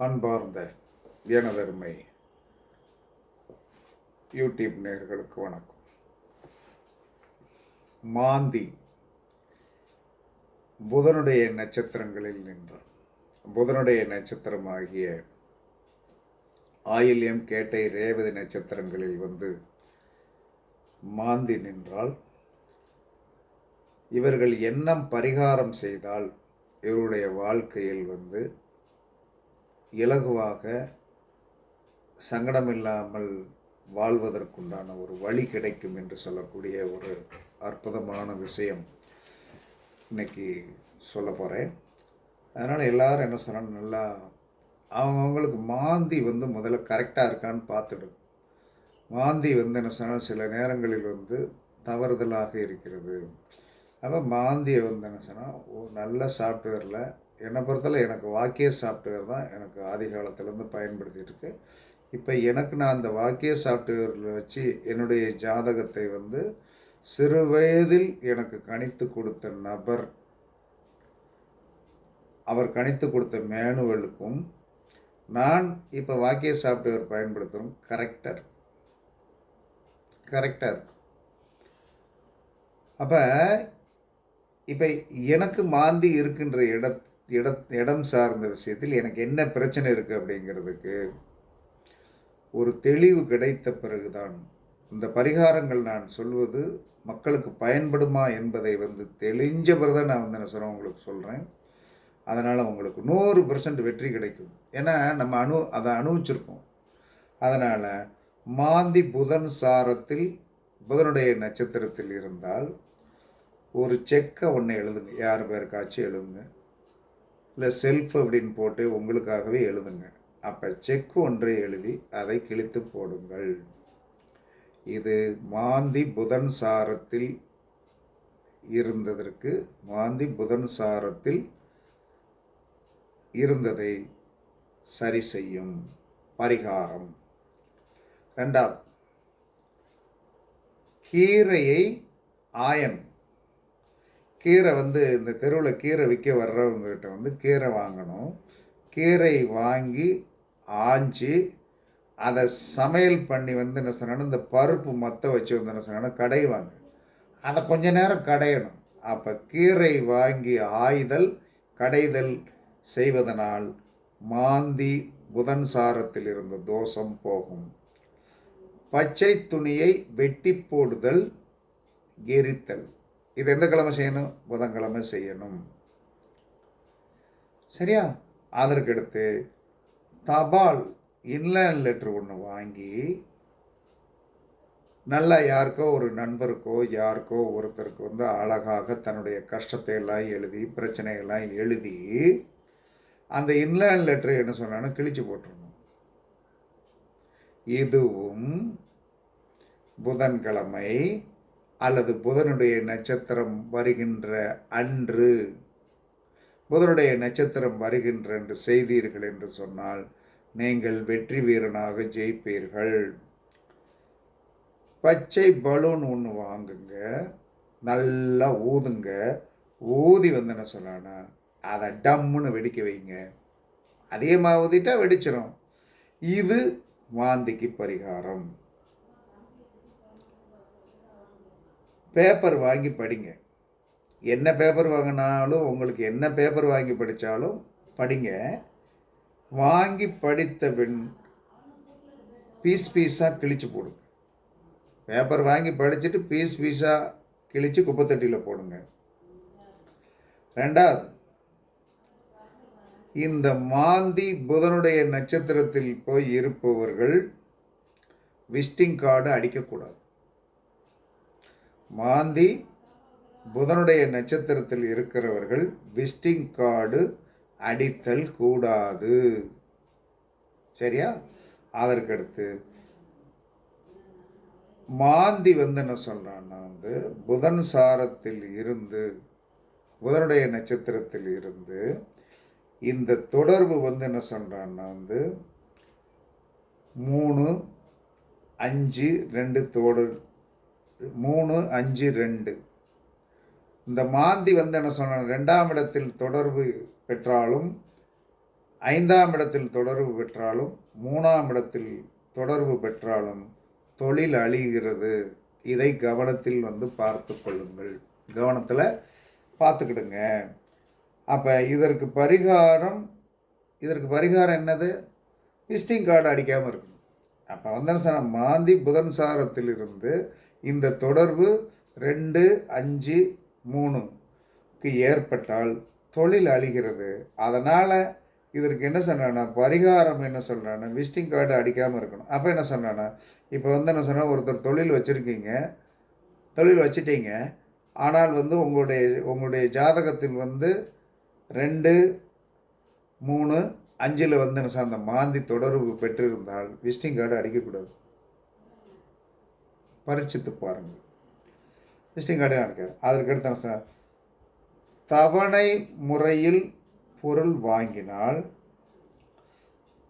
அன்பார்ந்த எனதருமை யூடியூப் நேர்களுக்கு வணக்கம். மாந்தி புதனுடைய நட்சத்திரங்களில் நின்றான் புதனுடைய நட்சத்திரமாகிய ஆயில்யம் கேட்டை ரேவதி நட்சத்திரங்களில் வந்து மாந்தி நின்றால் இவர்கள் எண்ணம் பரிகாரம் செய்தால் இவருடைய வாழ்க்கையில் வந்து இலகுவாக சங்கடமில்லாமல் வாழ்வதற்குண்டான ஒரு வழி கிடைக்கும் என்று சொல்லக்கூடிய ஒரு அற்புதமான விஷயம் இன்னைக்கு சொல்ல போகிறேன் அதனால் எல்லோரும் என்ன சொன்னாலும் நல்லா அவங்கவுங்களுக்கு மாந்தி வந்து முதல்ல கரெக்டாக இருக்கான்னு பார்த்துடும் மாந்தி வந்து என்ன சொன்னால் சில நேரங்களில் வந்து தவறுதலாக இருக்கிறது. அப்போ மாந்தியை வந்து என்ன சொன்னால் ஒரு நல்ல சாஃப்ட்வேரில் என்னை பொறுத்தவரை எனக்கு வாக்கிய சாஃப்ட்வேர் தான் எனக்கு ஆதி காலத்துலேருந்து பயன்படுத்திட்டு இருக்கு. இப்போ எனக்கு நான் அந்த வாக்கிய சாஃப்ட்வேரில் வச்சு என்னுடைய ஜாதகத்தை வந்து சிறு வயதில் எனக்கு கணித்து கொடுத்த நபர் அவர் கணித்து கொடுத்த மேனுவலுக்கும் நான் இப்போ வாக்கிய சாஃப்ட்வேர் பயன்படுத்துகிறோம் கரெக்டாக கரெக்டர் கரெக்டாக அப்போ இப்போ எனக்கு மாந்தி இருக்கின்ற இடத்து இட இடம் சார்ந்த விஷயத்தில் எனக்கு என்ன பிரச்சனை இருக்குது அப்படிங்கிறதுக்கு ஒரு தெளிவு கிடைத்த பிறகுதான் இந்த பரிகாரங்கள் நான் சொல்வது மக்களுக்கு பயன்படுமா என்பதை வந்து தெளிஞ்ச பிறகு தான் நான் வந்து என்ன சொல்கிறேன் உங்களுக்கு சொல்கிறேன் அதனால் உங்களுக்கு நூறு பர்சன்ட் வெற்றி கிடைக்கும். ஏன்னா நம்ம அணு அதை அனுபவிச்சிருக்கோம் அதனால் மாந்தி புதன் சாரத்தில் புதனுடைய நட்சத்திரத்தில் இருந்தால் ஒரு செக்கை ஒன்று எழுதுங்க. யார் பேருக்காச்சும் எழுதுங்க. இல்லை செல்ஃப் அப்படின்னு போட்டு உங்களுக்காகவே எழுதுங்க. அப்போ செக் ஒன்றை எழுதி அதை கிழித்து போடுங்கள். இது மாந்தி புதன் சாரத்தில் இருந்ததற்கு மாந்தி புதன் சாரத்தில் இருந்ததை சரி செய்யும் பரிகாரம். ரெண்டாவது கீரையை ஆயன் கீரை வந்து இந்த தெருவில் கீரை விற்க வர்றவங்ககிட்ட வந்து கீரை வாங்கணும். கீரை வாங்கி ஆஞ்சி அதை சமையல் பண்ணி வந்து என்ன சொன்னாலும் இந்த பருப்பு மொத்தம் வச்சு வந்து என்ன சொன்னாலும் கடைவாங்க அதை கொஞ்ச நேரம் கடையணும். அப்போ கீரை வாங்கி ஆய்தல் கடைதல் செய்வதனால் மாந்தி புதன் சாரத்தில் இருந்த தோஷம் போகும். பச்சை துணியை வெட்டி போடுதல் எரித்தல். இது எந்த கிழமை செய்யணும்? புதன்கிழமை செய்யணும். சரியா? அதற்கடுத்து தபால் இன்லைன் லெட்ரு ஒன்று வாங்கி நல்லா யாருக்கோ ஒரு நண்பருக்கோ யாருக்கோ ஒருத்தருக்கு வந்து அழகாக தன்னுடைய கஷ்டத்தை எல்லாம் எழுதி பிரச்சனையெல்லாம் எழுதி அந்த இன்லைன் லெட்ரு என்ன சொன்னாலும் கிழிச்சு போட்டுருணும் இதுவும் புதன்கிழமை அல்லது புதனுடைய நட்சத்திரம் வருகின்ற அன்று புதனுடைய நட்சத்திரம் வருகின்ற என்று செய்தீர்கள் என்று சொன்னால் நீங்கள் வெற்றி வீரனாக ஜெயிப்பீர்கள். பச்சை பலூன் ஒன்று வாங்குங்க நல்லா ஊதுங்க. ஊதி வந்து என்ன சொன்னான்னா அதை டம்முன்னு வெடிக்க வைங்க. அதிகமாக ஊதிட்டா வெடிச்சிடும் இது வாந்திக்கு பரிகாரம். பேப்பர் வாங்கி படிங்க. என்ன பேப்பர் வாங்கினாலும் உங்களுக்கு என்ன பேப்பர் வாங்கி படித்தாலும் படிங்க. வாங்கி படித்த பின் பீஸ் பீஸாக கிழிச்சு போடுங்க. பேப்பர் வாங்கி படிச்சுட்டு பீஸ் பீஸாக கிழித்து குப்பைத்தட்டியில் போடுங்க. ரெண்டாவது இந்த மாந்தி புதனுடைய நட்சத்திரத்தில் போய் இருப்பவர்கள் விசிட்டிங் கார்டு அடிக்கக்கூடாது. மாந்தி புதனுடைய நட்சத்திரத்தில் இருக்கிறவர்கள் விசிட்டிங் கார்டு அடித்தல் கூடாது. சரியா? அதற்கடுத்து மாந்தி வந்து என்ன சொல்கிறான்னா வந்து புதன் சாரத்தில் இருந்து புதனுடைய நட்சத்திரத்தில் இருந்து இந்த தொடர்பு வந்து என்ன சொல்கிறான்னா வந்து மூணு அஞ்சு ரெண்டு தோடு மூணு அஞ்சு ரெண்டு. இந்த மாந்தி வந்து என்ன சொன்ன ரெண்டாம் இடத்தில் தொடர்பு பெற்றாலும் ஐந்தாம் இடத்தில் தொடர்பு பெற்றாலும் மூணாம் இடத்தில் தொடர்பு பெற்றாலும் தொழில் அழிகிறது. இதை கவனத்தில் வந்து பார்த்து கொள்ளுங்கள். கவனத்தில் பார்த்துக்கிடுங்க. அப்போ இதற்கு பரிகாரம் இதற்கு பரிகாரம் என்னது? விசிட்டிங் கார்டு அடிக்காமல் இருக்கணும். அப்போ வந்து சார் மாந்தி புதன் சாரத்திலிருந்து இந்த தொடர்பு ரெண்டு அஞ்சு மூணுக்கு ஏற்பட்டால் தொழில் அழிகிறது. அதனால் இதற்கு என்ன சொன்னான்னா பரிகாரம் என்ன சொல்கிறான்னா விசிட்டிங் கார்டு அடிக்காமல் இருக்கணும். அப்போ என்ன சொன்னான்னா இப்போ வந்து என்ன சொன்னால் ஒருத்தர் தொழில் வச்சுருக்கீங்க தொழில் வச்சிட்டீங்க ஆனால் வந்து உங்களுடைய உங்களுடைய ஜாதகத்தில் வந்து ரெண்டு மூணு அஞ்சில் வந்து என்ன சார் அந்த மாந்தி தொடர்பு பெற்றிருந்தால் விசிட்டிங் கார்டு அடிக்கக்கூடாது. பரீட்சித்து பாருங்கள். விசிட்டிங் கார்டே அதற்கு அதற்கடுத்து என்ன சார் தவணை முறையில் பொருள் வாங்கினால்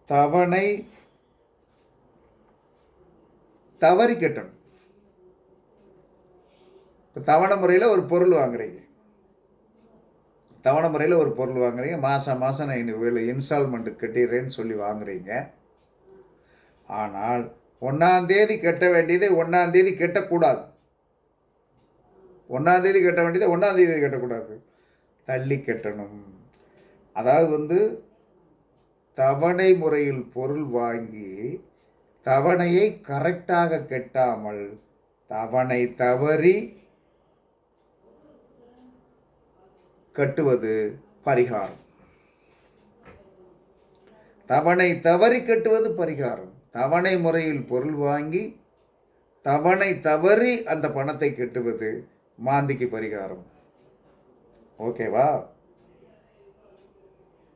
தவணை தவறி கட்டணும். இப்போ தவணை முறையில் ஒரு பொருள் வாங்குறீங்க. தவணை முறையில் ஒரு பொருள் வாங்குறீங்க. மாதம் மாதம் நான் இவ்வளோ இன்ஸ்டால்மெண்ட்டு கட்டிடுறேன்னு சொல்லி வாங்குறீங்க. ஆனால் ஒன்றாந்தேதி கட்ட வேண்டியதை ஒன்றாந்தேதி கட்டக்கூடாது. ஒன்றாந்தேதி கட்ட வேண்டியதை ஒன்றாந்தேதி கட்டக்கூடாது. தள்ளி கட்டணும். அதாவது வந்து தவணை முறையில் பொருள் வாங்கி தவணையை கரெக்டாக கட்டாமல் தவணை தவறி கட்டுவது பரிகாரம். தவணை தவறி கட்டுவது பரிகாரம். தவணை முறையில் பொருள் வாங்கி தவணை தவறி அந்த பணத்தை கட்டுவது மாந்திக்கு பரிகாரம். ஓகேவா?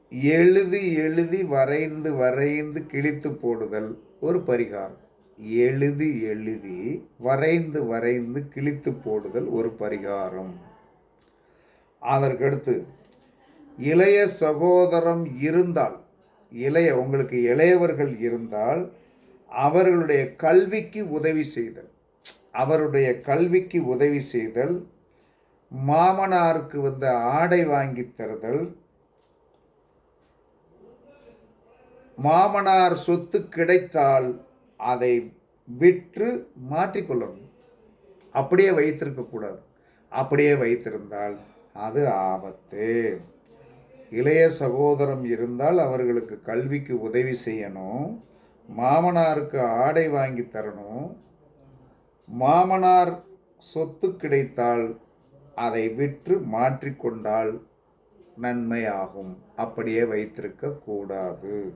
எழுதி எழுதி வரைந்து வரைந்து கிழித்து போடுதல் ஒரு பரிகாரம். எழுதி எழுதி வரைந்து வரைந்து கிழித்து போடுதல் ஒரு பரிகாரம். அதற்கடுத்து இளைய சகோதரம் இருந்தால் இளைய உங்களுக்கு இளையவர்கள் இருந்தால் அவர்களுடைய கல்விக்கு உதவி செய்தல். அவருடைய கல்விக்கு உதவி செய்தல் மாமனாருக்கு வந்து ஆடை வாங்கி தருதல் மாமனார் சொத்து கிடைத்தால் அதை விற்று மாற்றிக்கொள்ளணும் அப்படியே வைத்திருக்கக்கூடாது அப்படியே வைத்திருந்தால் அது ஆபத்து. இளைய சகோதரம் இருந்தால் அவர்களுக்கு கல்விக்கு உதவி செய்யணும். மாமனாருக்கு ஆடை வாங்கி தரணும். மாமனார் சொத்து கிடைத்தால் அதை விற்று மாற்றிக்கொண்டால் நன்மையாகும். அப்படியே வைத்திருக்க கூடாது.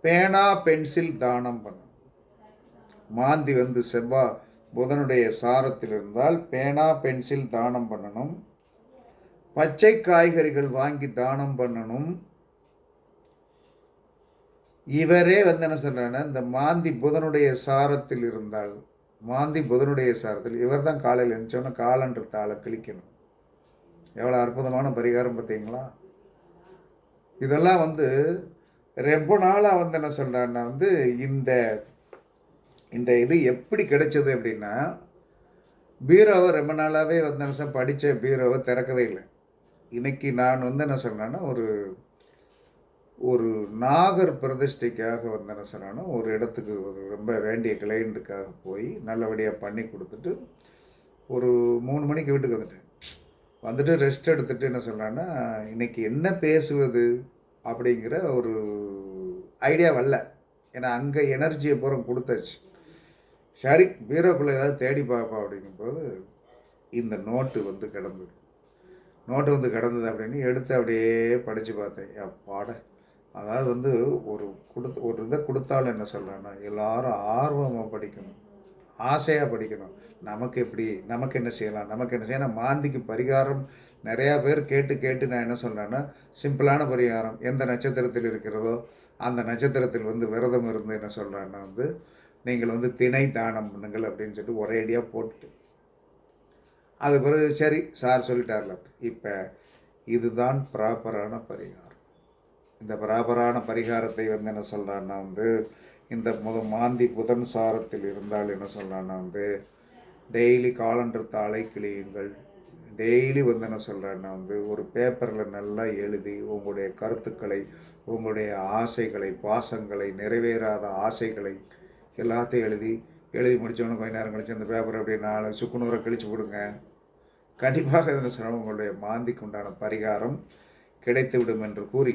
பேனா பென்சில் தானம் பண்ணும் மாந்தி வந்து செவ்வாய் புதனுடைய சாரத்தில் இருந்தால் பேனா பென்சில் தானம் பண்ணணும். பச்சை காய்கறிகள் வாங்கி தானம் பண்ணணும். இவரே வந்து என்ன சொல்கிறாங்கன்னா இந்த மாந்தி புதனுடைய சாரத்தில் இருந்தால் மாந்தி புதனுடைய சாரத்தில் இவர் தான் காலையில் எழுந்தோன்னா காலன்ற தாளை கிழிக்கணும். எவ்வளோ அற்புதமான பரிகாரம் பார்த்தீங்களா? இதெல்லாம் வந்து ரொம்ப நாளாக வந்து என்ன சொல்கிறான்னா வந்து இந்த இந்த இது எப்படி கிடைச்சது அப்படின்னா பீரோவை ரொம்ப நாளாகவே வந்து என்ன படித்த பீரோவை திறக்கவே இல்லை. இன்னைக்கு நான் வந்து என்ன சொன்னேன்னா ஒரு ஒரு நாகர் பிரதிஷ்டைக்காக வந்த என்ன ஒரு இடத்துக்கு ஒரு ரொம்ப வேண்டிய கிளைண்ட்டுக்காக போய் நல்லபடியாக பண்ணி கொடுத்துட்டு ஒரு மூணு மணிக்கு வீட்டுக்கு வந்துட்டேன். வந்துட்டு ரெஸ்ட் எடுத்துகிட்டு என்ன சொன்னேன்னா இன்றைக்கி என்ன பேசுவது? அப்படிங்கிற ஒரு ஐடியா வரல. ஏன்னா அங்கே எனர்ஜியை பூரா கொடுத்தாச்சு. சரி பீரோக்குள்ளே ஏதாவது தேடி பார்ப்போம் அப்படிங்கும்போது இந்த நோட்டு வந்து கிடந்தது. நோட்டு வந்து கிடந்தது அப்படின்னு எடுத்து அப்படியே படித்து பார்த்தேன். அப்பாட அதாவது வந்து ஒரு கொடுத்து ஒரு இதை கொடுத்தாலும் என்ன சொல்கிறேன்னா எல்லாரும் ஆர்வமாக படிக்கணும். ஆசையாக படிக்கணும். நமக்கு எப்படி நமக்கு என்ன செய்யலாம் நமக்கு என்ன செய்யலாம். மாந்திக்கு பரிகாரம் நிறையா பேர் கேட்டு கேட்டு நான் என்ன சொல்கிறேன்னா சிம்பிளான பரிகாரம் எந்த நட்சத்திரத்தில் இருக்கிறதோ அந்த நட்சத்திரத்தில் வந்து விரதம் இருந்து என்ன சொல்கிறேன்னா வந்து நீங்கள் வந்து திணை தானம் பண்ணுங்கள் அப்படின்னு சொல்லிட்டு ஒரேடியாக போட்டுட்டு. அது பிறகு சரி சார் சொல்லிட்டார்ல. இப்போ இதுதான் ப்ராப்பரான பரிகாரம். இந்த பராபரான பரிகாரத்தை வந்து என்ன சொல்கிறான்னா வந்து இந்த முத மாந்தி புதன் சாரத்தில் இருந்தால் என்ன சொல்கிறான்னா வந்து டெய்லி காலண்டர் தாளை கிளியுங்கள் டெய்லி வந்து என்ன சொல்கிறேன்னா வந்து ஒரு பேப்பரில் நல்லா எழுதி உங்களுடைய கருத்துக்களை உங்களுடைய ஆசைகளை பாசங்களை நிறைவேறாத ஆசைகளை எல்லாத்தையும் எழுதி எழுதி முடித்தவொன்னே கொஞ்ச நேரம் கழிச்சு அந்த பேப்பர் அப்படியே நாலு சுக்குநூறை கழிச்சு விடுங்க. கண்டிப்பாக என்ன சொல்கிறோம் உங்களுடைய மாந்திக்கு உண்டான பரிகாரம் கிடைத்துவிடும் என்று கூறி